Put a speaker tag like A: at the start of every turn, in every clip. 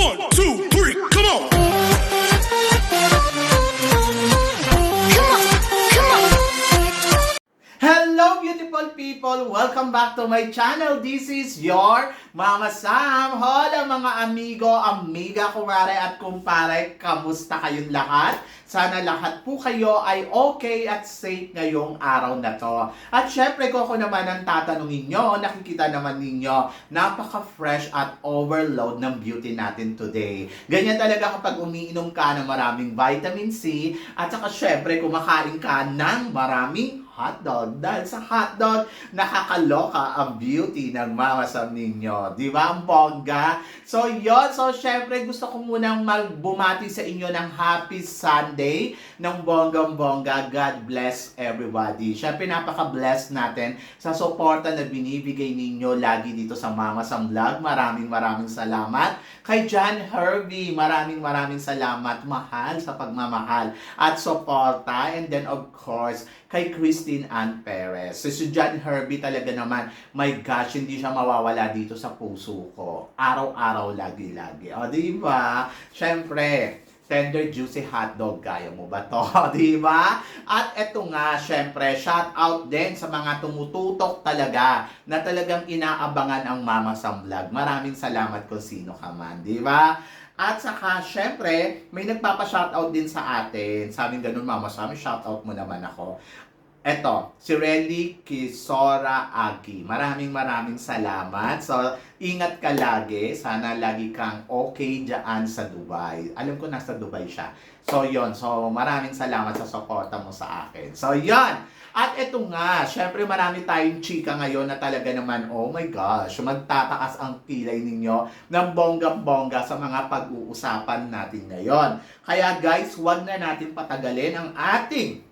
A: One, two,
B: beautiful people! Welcome back to my channel. This is your Mama Sam. Hola mga amigo, amiga, kumare at kumpare. Kamusta kayong lahat? Sana lahat po kayo ay okay at safe ngayong araw na to. At syempre ko ako naman ang tatanungin nyo, nakikita naman ninyo, napaka-fresh at overload ng beauty natin today. Ganyan talaga kapag umiinom ka ng maraming vitamin C at saka syempre kumakain ka ng maraming hotdog. Dahil sa hotdog, nakakaloka ang beauty ng mama sa ninyo. Di ba? Ang bongga. So, yon So, syempre, gusto ko munang magbumati sa inyo ng happy Sunday ng bonggang-bongga. God bless everybody. Syempre, napaka-bless natin sa suporta na binibigay ninyo lagi dito sa Mama Sam Vlog. Maraming maraming salamat. Kay John Herbie, maraming maraming salamat. Mahal sa pagmamahal at suporta. And then, of course, kay Christine Ann Perez. So, si John Herbie talaga naman, my gosh, hindi siya mawawala dito sa puso ko. Araw-araw, lagi-lagi. O, di ba? Siyempre, tender juicy hotdog, kaya mo ba to? di ba? At eto nga, syempre, shout out din sa mga tumututok talaga na talagang inaabangan ang Mama Sam Vlog. Maraming salamat kung sino ka man, di ba? At saka, syempre, may nagpapa-shoutout din sa atin. Sabi ganun, Mama Sam, shoutout mo naman ako. Eto, si Relly Kisora Agi. Maraming maraming salamat. So, ingat ka lagi. Sana lagi kang okay dyan sa Dubai. Alam ko nasa Dubai siya. So, yon So, maraming salamat sa suporta mo sa akin. So, yon At eto nga, syempre marami tayong chika ngayon na talaga naman, oh my gosh, magtataas ang kilay ninyo ng bonggang-bongga sa mga pag-uusapan natin ngayon. Kaya guys, wag na natin patagalin ang ating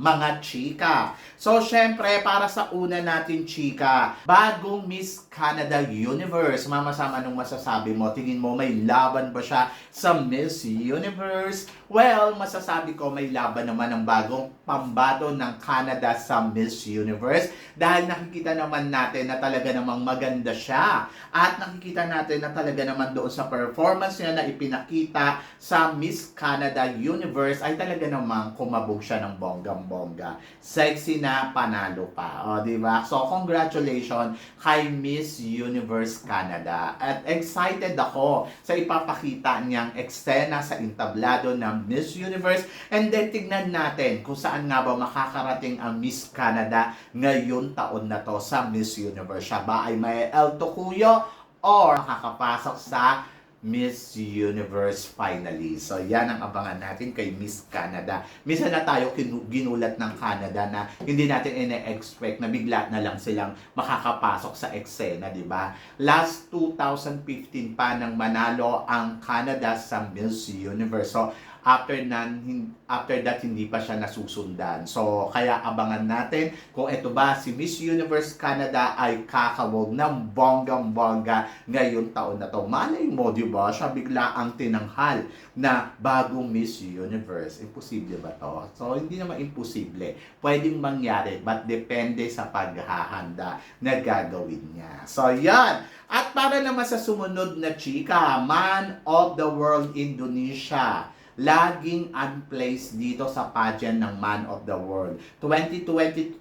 B: mga chika. So, syempre, para sa una natin chika, bagong Miss Canada Universe. Mama Sam, anong masasabi mo? Tingin mo, may laban ba siya sa Miss Universe? Well, masasabi ko, may laban naman ang bagong pambato ng Canada sa Miss Universe dahil nakikita naman natin na talaga namang maganda siya. At nakikita natin na talaga naman doon sa performance niya na ipinakita sa Miss Canada Universe ay talaga namang kumabog siya ng bonggang-bongga. Sexy na panalo pa. O, di ba? So, congratulations kay Miss Universe Canada. At excited ako sa ipapakita niyang eksena sa entablado ng Miss Universe. And then, tignan natin kung saan nga ba makakarating ang Miss Canada ngayon taon na to sa Miss Universe. Siya ba ay may El Tocuyo or makakapasok sa Miss Universe finally. So, yan ang abangan natin kay Miss Canada. Minsan na tayo ginulat ng Canada na hindi natin ine-expect na bigla na lang silang makakapasok sa eksena, di ba? Last 2015 pa nang manalo ang Canada sa Miss Universe. So, after nan after that hindi pa siya nasusundan. So kaya abangan natin kung ito ba si Miss Universe Canada ay kakawog ng bonggang-bongga ngayon taon na to. Malay mo, di ba? Siya bigla ang tinanghal na bagong Miss Universe. Imposible ba to? So hindi naman imposible. Pwedeng mangyari but depende sa paghahanda na gagawin niya. So yan. At para naman sa sumunod na chika, Man of the World Indonesia laging unplaced dito sa pageant ng Man of the World. 2022,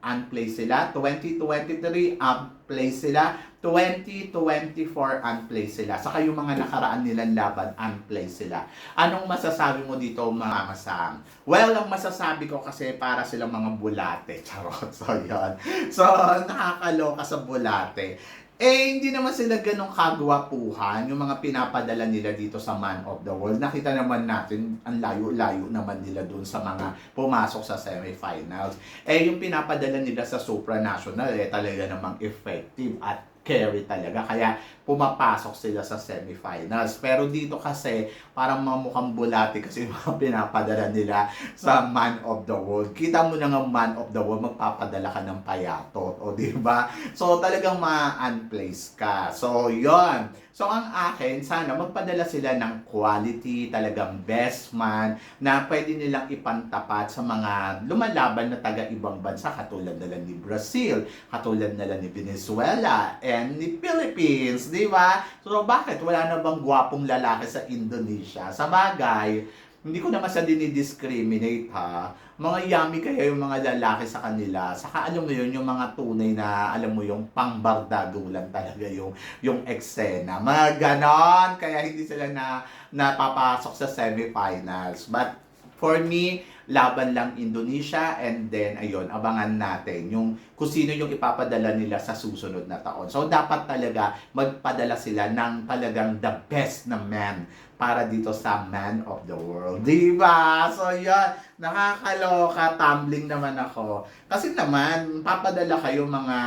B: unplaced sila. 2023, unplaced sila. 2024, unplaced sila. Saka yung mga nakaraan nilang laban, unplaced sila. Anong masasabi mo dito, Mama Sam? Well, ang masasabi ko kasi para silang mga bulate. Charot. So, yun. So, nakakaloka sa bulate. Eh, hindi naman sila ganong kagwapuhan, yung mga pinapadala nila dito sa Man of the World. Nakita naman natin, ang layo-layo naman nila dun sa mga pumasok sa semifinals. Eh, yung pinapadala nila sa supranational, eh, talaga namang effective at carry talaga. Kaya pumapasok sila sa semifinals. Pero dito kasi, parang mamukhang bulati kasi mga pinapadala nila sa Man of the World. Kita mo na nga Man of the World, magpapadala ka ng payatot. O, di ba? So, talagang ma-unplace ka. So, yon So, ang akin, sana magpadala sila ng quality, talagang best man, na pwede nilang ipantapat sa mga lumalaban na taga-ibang bansa, katulad na lang ni Brazil, katulad na lang ni Venezuela, end ni Philippines, di ba? So bakit wala na bang gwapong lalaki sa Indonesia? Sa bagay, hindi ko naman sa dinidiscriminate ha. Mga yummy kaya yung mga lalaki sa kanila. Saka alam mo yun, yung mga tunay na, alam mo yung pangbardagulan talaga yung, yung eksena. Mga ganon. Kaya hindi sila na, napapasok sa semifinals. But for me, laban lang Indonesia and then ayun, abangan natin yung kung sino yung ipapadala nila sa susunod na taon. So dapat talaga magpadala sila ng talagang the best na man para dito sa man of the world. Di ba? So yun, nakakaloka, tumbling naman ako. Kasi naman, papadala kayo mga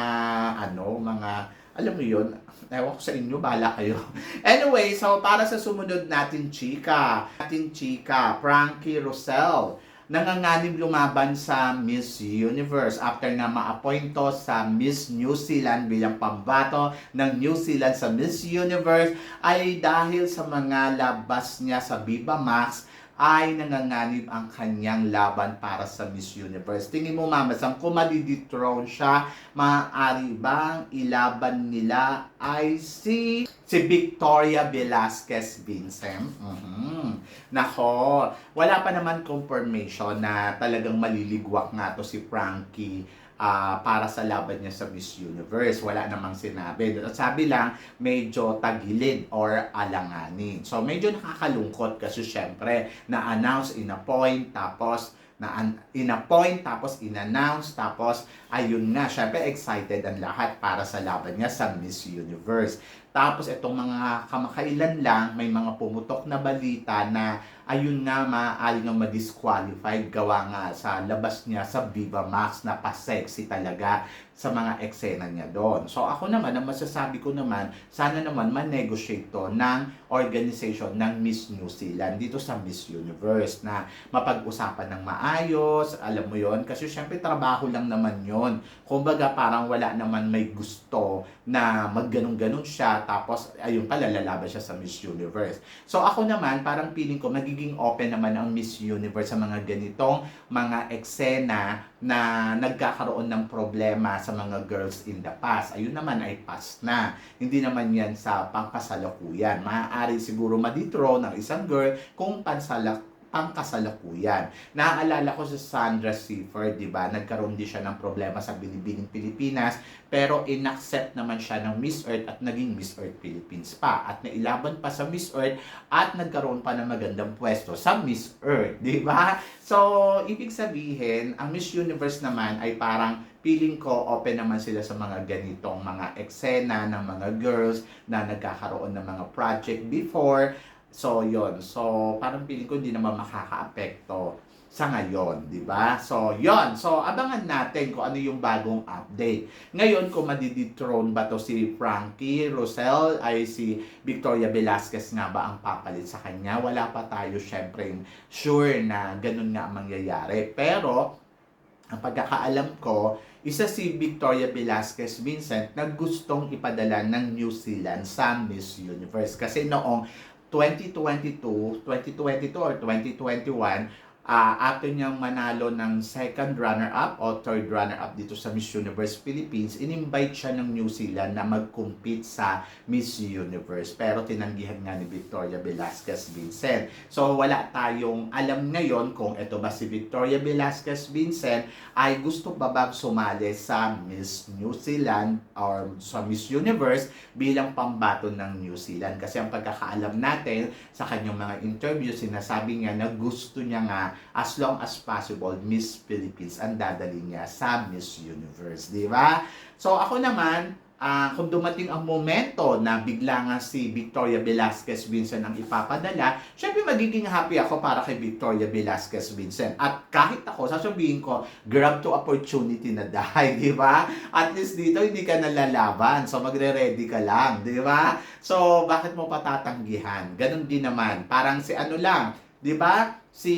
B: ano, mga alam mo yun, ewan ko sa inyo, bala kayo. Anyway, so para sa sumunod natin chika, natin chika, Frankie Rosell, nanganganib lumaban sa Miss Universe after na ma-appoint to sa Miss New Zealand bilang pambato ng New Zealand sa Miss Universe ay dahil sa mga labas niya sa Viva Max ay nanganganib ang kanyang laban para sa Miss Universe. Tingin mo, Mama Sam, kung madidethrone siya, maaari bang ilaban nila ay si si Victoria Velasquez Vincent? Mhm. Nako, wala pa naman confirmation na talagang maliligwak nga to si Frankie ah, para sa laban niya sa Miss Universe. Wala namang sinabi. At sabi lang, medyo tagilid or alanganin. So, medyo nakakalungkot kasi syempre, na-announce in a point, tapos na in-appoint, tapos in-announce, tapos ayun nga, syempre excited ang lahat para sa laban niya sa Miss Universe. Tapos itong mga kamakailan lang, may mga pumutok na balita na ayun nga maaari nga ma-disqualified gawa nga sa labas niya sa Viva Max na pa-sexy talaga sa mga eksena niya doon. So ako naman, ang masasabi ko naman, sana naman ma-negotiate to ng organization ng Miss New Zealand dito sa Miss Universe na mapag-usapan ng maayos, alam mo yon kasi syempre trabaho lang naman yon Kumbaga parang wala naman may gusto na magganong-ganon siya. Tapos ayun pala lalaban siya sa Miss Universe. So ako naman, parang feeling ko magiging open naman ang Miss Universe sa mga ganitong mga eksena na nagkakaroon ng problema sa mga girls in the past. Ayun naman ay past na. Hindi naman yan sa pangkasalukuyan. Maaari siguro maditro ng isang girl kung pansalak pangkasalukuyan. Naaalala ko sa Sandra Seaford, di ba? Nagkaroon din siya ng problema sa Binibining Pilipinas, pero inaccept naman siya ng Miss Earth at naging Miss Earth Philippines pa. At nailaban pa sa Miss Earth at nagkaroon pa ng magandang pwesto sa Miss Earth, di ba? So, ibig sabihin, ang Miss Universe naman ay parang feeling ko open naman sila sa mga ganitong mga eksena ng mga girls na nagkakaroon ng mga project before So, yon So, parang feeling ko hindi naman makaka-apekto sa ngayon, di ba? So, yon So, abangan natin kung ano yung bagong update. Ngayon, kung madidethrone ba to si Frankie Rosell, ay si Victoria Velasquez nga ba ang papalit sa kanya? Wala pa tayo syempre sure na ganun nga ang mangyayari. Pero, ang pagkakaalam ko, isa si Victoria Velasquez Vincent na gustong ipadala ng New Zealand sa Miss Universe. Kasi noong 2022, 2022 or 2021, uh, after niyang manalo ng second runner-up o third runner-up dito sa Miss Universe Philippines, in-invite siya ng New Zealand na mag-compete sa Miss Universe. Pero tinanggihan nga ni Victoria Velasquez Vincent. So wala tayong alam ngayon kung ito ba si Victoria Velasquez Vincent ay gusto ba ba sumali sa Miss New Zealand or sa Miss Universe bilang pambato ng New Zealand. Kasi ang pagkakaalam natin sa kanyang mga interview, sinasabi niya na gusto niya nga as long as possible, Miss Philippines ang dadali niya sa Miss Universe, di ba? So ako naman, ah, kung dumating ang momento na bigla nga si Victoria Velasquez Vincent ang ipapadala, syempre magiging happy ako para kay Victoria Velasquez Vincent. At kahit ako, sasabihin ko, grab to opportunity na dahil, di ba? At least dito hindi ka nalalaban, so magre-ready ka lang, di ba? So, bakit mo patatanggihan? Ganon din naman. Parang si ano lang, di ba? Si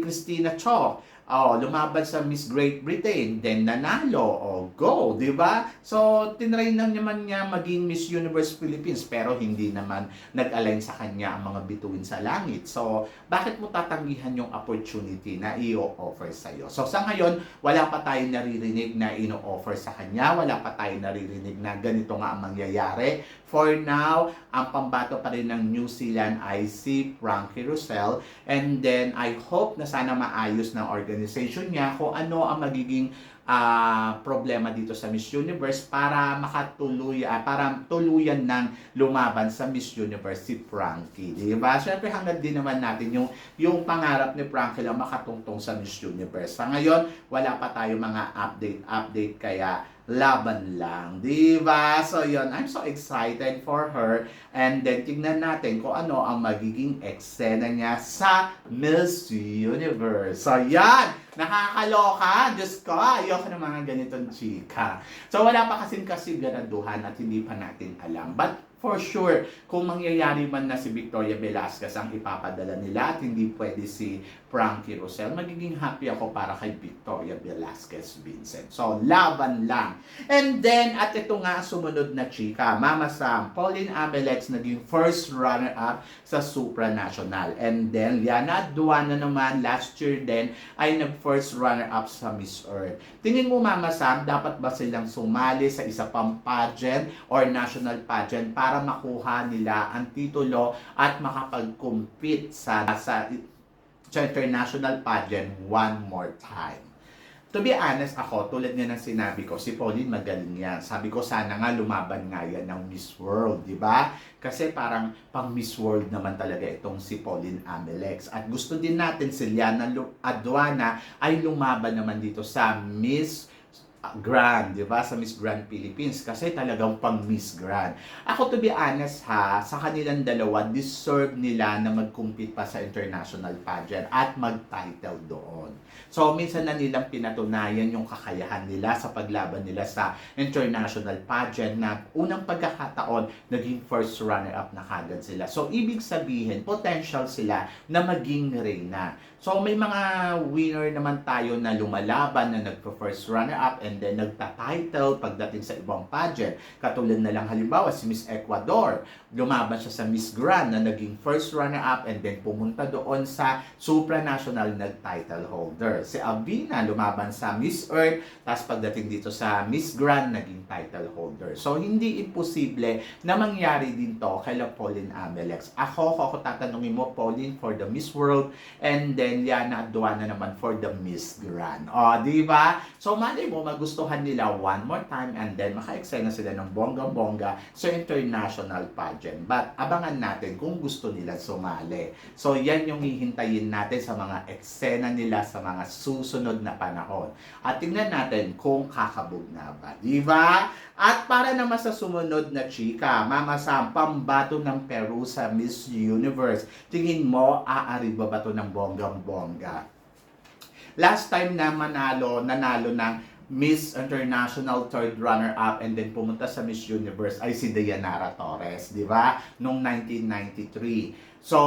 B: Christina Cho Oh, lumaban sa Miss Great Britain, then nanalo, oh, go, di ba? So, tinry na naman niya maging Miss Universe Philippines, pero hindi naman nag-align sa kanya ang mga bituin sa langit. So, bakit mo tatanggihan yung opportunity na i-offer sa'yo? So, sa ngayon, wala pa tayong naririnig na ino-offer sa kanya, wala pa tayong naririnig na ganito nga ang mangyayari. For now, ang pambato pa rin ng New Zealand ay si Frankie Russell, and then I hope na sana maayos ng organization niya kung ano ang magiging ah, problema dito sa Miss Universe para makatuloy, ah, para tuluyan ng lumaban sa Miss Universe si Frankie. Di ba? Siyempre hanggang din naman natin yung, yung pangarap ni Frankie lang makatungtong sa Miss Universe. Sa ngayon, wala pa tayo mga update-update kaya laban lang. Di ba? So, yun. I'm so excited for her. And then, tignan natin kung ano ang magiging eksena niya sa Miss Universe. So, yan. Nakakaloka. Diyos ko, ayoko ng mga ganitong chika. So, wala pa kasing kasiguraduhan at hindi pa natin alam. But, for sure, kung mangyayari man na si Victoria Velasquez ang ipapadala nila at hindi pwede si Frankie Rosel, magiging happy ako para kay Victoria Velasquez Vincent. So, laban lang. And then, at ito nga sumunod na chika, Mama Sam, Pauline Abelex naging first runner-up sa supranational. And then, Liana Duana naman, last year din, ay nag-first runner-up sa Miss Earth. Tingin mo, Mama Sam, dapat ba silang sumali sa isa pang pageant or national pageant para makuha nila ang titulo at makapag-compete sa, sa international pageant one more time? To be honest ako, tulad nga ng sinabi ko, si Pauline magaling yan. Sabi ko, sana nga lumaban nga yan ng Miss World, di ba? Kasi parang pang Miss World naman talaga itong si Pauline Amelex. At gusto din natin si Liana Aduana ay lumaban naman dito sa Miss Grand, di ba? Sa Miss Grand Philippines. Kasi talagang pang Miss Grand. Ako to be honest ha, sa kanilang dalawa, deserve nila na mag-compete pa sa international pageant at mag-title doon. So, minsan na nilang pinatunayan yung kakayahan nila sa paglaban nila sa international pageant na unang pagkakataon, naging first runner-up na kagad sila. So, ibig sabihin, potential sila na maging reyna. So, may mga winner naman tayo na lumalaban na nagpo-first runner-up and then nagta-title pagdating sa ibang pageant. Katulad na lang halimbawa si Miss Ecuador. Lumaban siya sa Miss Grand na naging first runner-up and then pumunta doon sa supranational nag-title holder. Si Avina lumaban sa Miss Earth, tapos pagdating dito sa Miss Grand, naging title holder. So, hindi imposible na mangyari din to kay Pauline Amelex. Ako, ako tatanungin mo, Pauline for the Miss World, and then Liana Aduana naman for the Miss Grand. O, di ba? So, malay mo, magustuhan nila one more time and then maka-eksena sila ng bongga-bongga sa international pageant. But, abangan natin kung gusto nila sumali. So, yan yung hihintayin natin sa mga eksena nila sa mga susunod na panahon. At tingnan natin kung kakabog na ba. Di? At para naman sa sumunod na chika, Mama Sam, pambato ng Peru sa Miss Universe. Tingin mo, aari ba ba to ng bonggang-bongga? Last time na manalo, nanalo ng Miss International third runner-up and then pumunta sa Miss Universe ay si Dayanara Torres, di ba? Noong 1993. So,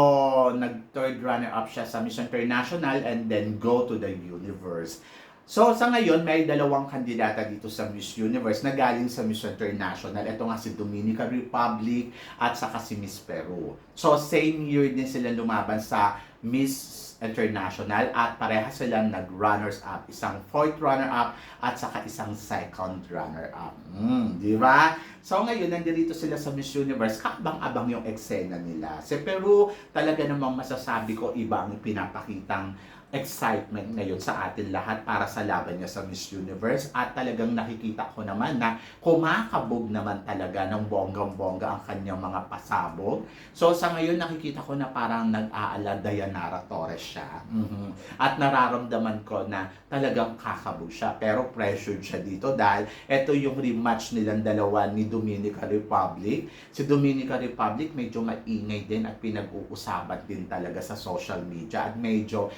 B: nag-third runner-up siya sa Miss International and then go to the Universe. So, sa ngayon, may dalawang kandidata dito sa Miss Universe na galing sa Miss International. Ito nga si Dominican Republic at saka si Miss Peru. So, same year din sila lumaban sa Miss International at parehas silang nag-runners up. Isang fourth runner-up at saka isang second runner-up. Mm, di ba? So ngayon, nandito sila sa Miss Universe, kakbang-abang yung eksena nila. Sa Peru, talaga namang masasabi ko, iba ang pinapakitang excitement ngayon sa atin lahat para sa laban niya sa Miss Universe at talagang nakikita ko naman na kumakabog naman talaga ng bonggang-bongga ang kanyang mga pasabog. So sa ngayon nakikita ko na parang nag-aala Dayanara Torres siya. Mhm. At nararamdaman ko na talagang kakabog siya pero pressured siya dito dahil ito yung rematch nilang dalawa ni Dominica Republic. Si Dominica Republic medyo maingay din at pinag-uusapan din talaga sa social media at medyo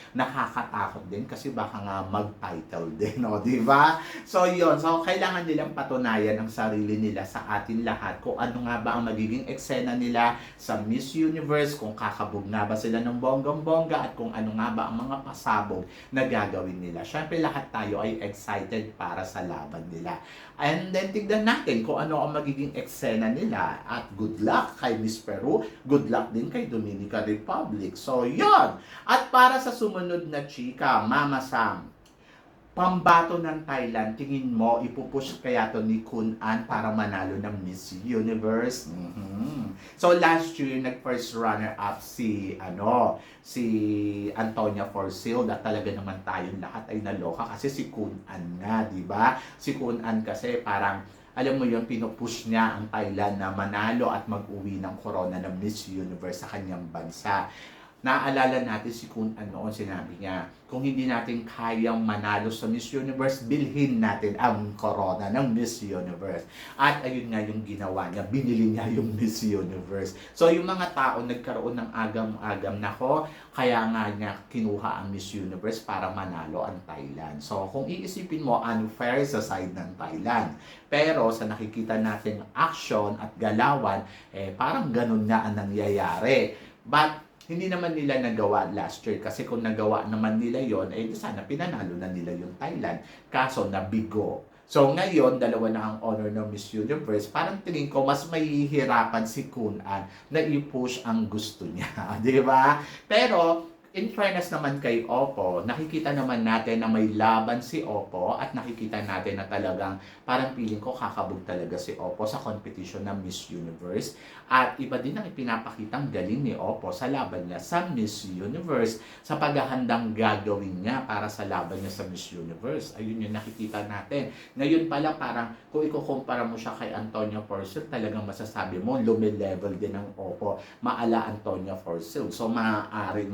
B: nakakatakot din kasi baka nga mag-title din, no? di ba? So yun, so kailangan nilang patunayan ang sarili nila sa atin lahat kung ano nga ba ang magiging eksena nila sa Miss Universe, kung kakabog nga ba sila ng bonggang-bongga at kung ano nga ba ang mga pasabog na gagawin nila. Siyempre lahat tayo ay excited para sa laban nila. And then tignan natin kung ano ang magiging eksena nila. At good luck kay Miss Peru, good luck din kay Dominica Republic. So yun! At para sa sumunod na chika, Mama Sam, pambato ng Thailand, tingin mo, ipupush kaya to ni Kun An para manalo ng Miss Universe? Mhm. So last year, nag-first runner-up si, ano, si Antonia Forsyth at talaga naman tayong lahat ay naloka kasi si Kun An nga, di ba? Si Kun An kasi parang alam mo yon pinupush niya ang Thailand na manalo at mag-uwi ng corona ng Miss Universe sa kanyang bansa. Naalala natin si Kun An noon, sinabi niya, kung hindi natin kayang manalo sa Miss Universe, bilhin natin ang corona ng Miss Universe. At ayun nga yung ginawa niya, binili niya yung Miss Universe. So yung mga tao nagkaroon ng agam-agam nako, kaya nga niya kinuha ang Miss Universe para manalo ang Thailand. So kung iisipin mo, unfair sa side ng Thailand. Pero sa nakikita nating action at galawan, eh parang ganun nga ang nangyayari. But hindi naman nila nagawa last year kasi kung nagawa naman nila yon eh sana pinanalo na nila yung Thailand. Kaso nabigo. So ngayon, dalawa na ang honor ng Miss Universe. Parang tingin ko, mas mahihirapan si Kun An na i-push ang gusto niya. Di ba? Pero, in fairness naman kay Oppo, nakikita naman natin na may laban si Oppo at nakikita natin na talagang parang feeling ko kakabog talaga si Oppo sa competition ng Miss Universe. At iba din ang ipinapakitang galing ni Oppo sa laban niya sa Miss Universe, sa paghahandang gagawin niya para sa laban niya sa Miss Universe. Ayun yung nakikita natin. Ngayon pala parang kung ikukumpara mo siya kay Antonio Forsyth, talagang masasabi mo lumilevel din ang Oppo maala Antonio Forsyth. So maaaring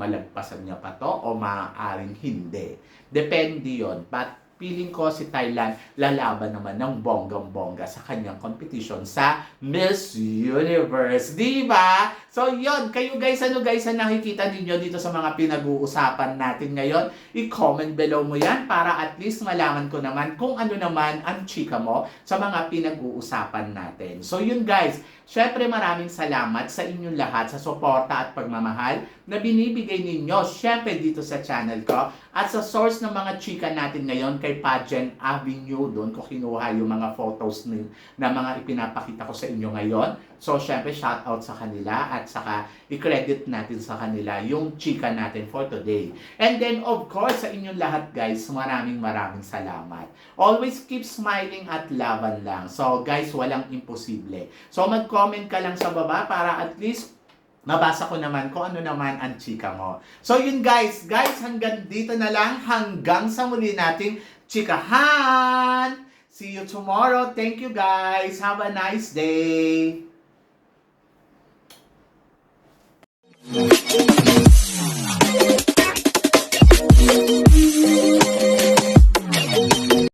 B: malagpasan niya pa to o maaaring hindi. Depende yon But feeling ko si Thailand lalaban naman ng bonggang-bongga sa kanyang competition sa Miss Universe. Di ba? So, yon Kayo guys, ano guys ang nakikita ninyo dito sa mga pinag-uusapan natin ngayon? I-comment below mo yan para at least malaman ko naman kung ano naman ang chika mo sa mga pinag-uusapan natin. So, yun guys. Syempre maraming salamat sa inyong lahat sa suporta at pagmamahal na binibigay ninyo syempre dito sa channel ko at sa source ng mga chika natin ngayon kay Pageant Avenue doon ko kinuha yung mga photos ni, na mga ipinapakita ko sa inyo ngayon. So syempre shout out sa kanila at saka i-credit natin sa kanila yung chika natin for today. And then of course sa inyong lahat guys, maraming maraming salamat. Always keep smiling at laban lang. So guys, walang imposible. So mag-comment ka lang sa baba para at least mabasa ko naman kung ano naman ang chika mo. So yun guys, guys hanggang dito na lang hanggang sa muli nating chikahan. See you tomorrow. Thank you guys. Have a nice day.